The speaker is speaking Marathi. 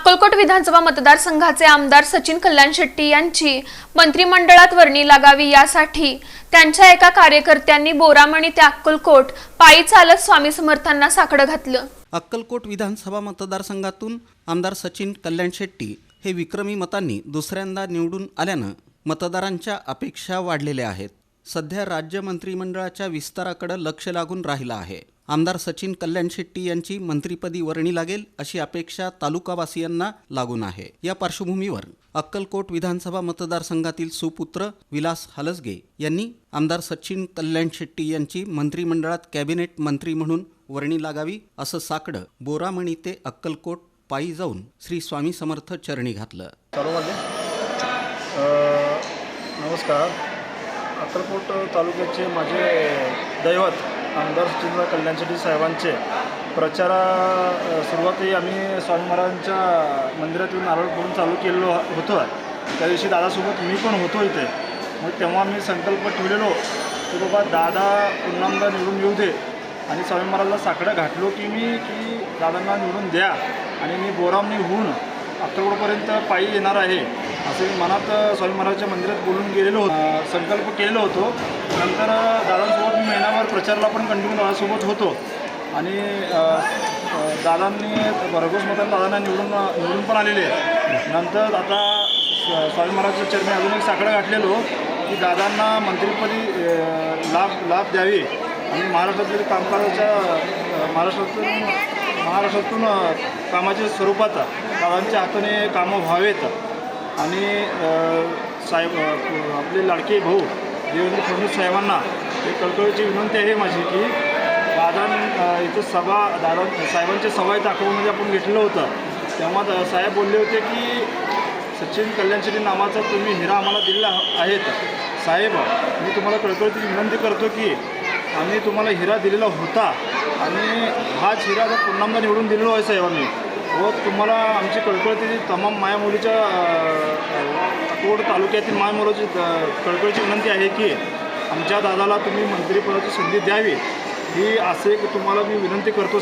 अक्कलकोट विधानसभा मतदारसंघाचे आमदार सचिन कल्याण शेट्टी यांची मंत्रिमंडळात वर्णी लागावी यासाठी त्यांच्या एका कार्यकर्त्यांनी बोरामणी ते अक्कलकोट पायी चालत स्वामी समर्थांना साकडं घातलं. अक्कलकोट विधानसभा मतदारसंघातून आमदार सचिन कल्याण शेट्टी हे विक्रमी मतांनी दुसऱ्यांदा निवडून आल्यानं मतदारांच्या अपेक्षा वाढलेल्या आहेत. सध्या राज्य मंत्रिमंडळाच्या विस्ताराकडे लक्ष लागून राहिलं आहे. आमदार सचिन कल्याण शेट्टी यांची मंत्रीपदी वर्णी लागेल अशी अपेक्षा तालुकावासियांना लागून आहे. या पार्श्वभूमीवर अक्कलकोट विधानसभा मतदारसंघातील सुपुत्र विलास हलसगे यांनी आमदार सचिन कल्याण शेट्टी यांची मंत्रिमंडळात कॅबिनेट मंत्री म्हणून वर्णी लागावी असं साकडं बोरामणी ते अक्कलकोट पायी जाऊन श्री स्वामी समर्थ चरणी घातलं. नमस्कार. अक्कलकोट तालुक्याचे माझे दैवत आमदार सुचिंद्र कल्याण साहेबांचे प्रचारा सुरुवातही आम्ही स्वामी महाराजांच्या मंदिरातून नारळ फोडून चालू केलेलो होतो. त्या दिवशी दादासोबत मी पण होतो इथे. मग तेव्हा मी संकल्प ठेवलेलो की बाबा दादा पुन्हा निवडून येऊ दे. आणि स्वामी महाराजला साकडं घातलो की मी की दादांना निवडून द्या. आणि मी बोरामनी होऊन अक्रोडपर्यंत पायी येणार आहे. असं मी मनात स्वामी महाराजांच्या मंदिरात बोलून गेलेलो होतो. संकल्प केलेलो होतो. नंतर दादा प्रचारला पण कंटिन्यू दादासोबत होतो. आणि दादांनी भरघोस मतांनी दादांना निवडून निवडून पण आलेले आहे. नंतर आता स्वामी महाराजच्या चरणी अजून एक साकडं घातलेलो की दादांना मंत्रिपदी लाभ लाभ द्यावे. आणि महाराष्ट्रातील कामकाजाच्या महाराष्ट्रातून महाराष्ट्रातून कामाच्या स्वरूपात दादांच्या हाताने कामं व्हावेत. आणि साहेब आपले लाडके भाऊ देवेंद्र फडणवीस साहेबांना एक कळकळीची विनंती आहे माझी की दादा इथं सभा दादा साहेबांच्या सभा इथं आपण घेतलेलं होतं. तेव्हा साहेब बोलले होते की सचिन कल्याण नावाचा तुम्ही हिरा आम्हाला दिलेला आहेत. साहेब मी तुम्हाला कळकळीची विनंती करतो की आम्ही तुम्हाला हिरा दिलेला होता आणि हाच हिरा आता पुन्हा निवडून दिलेलो आहे साहेबांनी. व तुम्हाला आमची कळकळती तमाम मायामुलीच्या कोड तालुक्यातील मायामुलाची कळकळीची विनंती आहे की आमच्या दादाला तुम्ही मंत्रिपदाची संधी द्यावी. ही असे तुम्हाला मी विनंती करतो सर.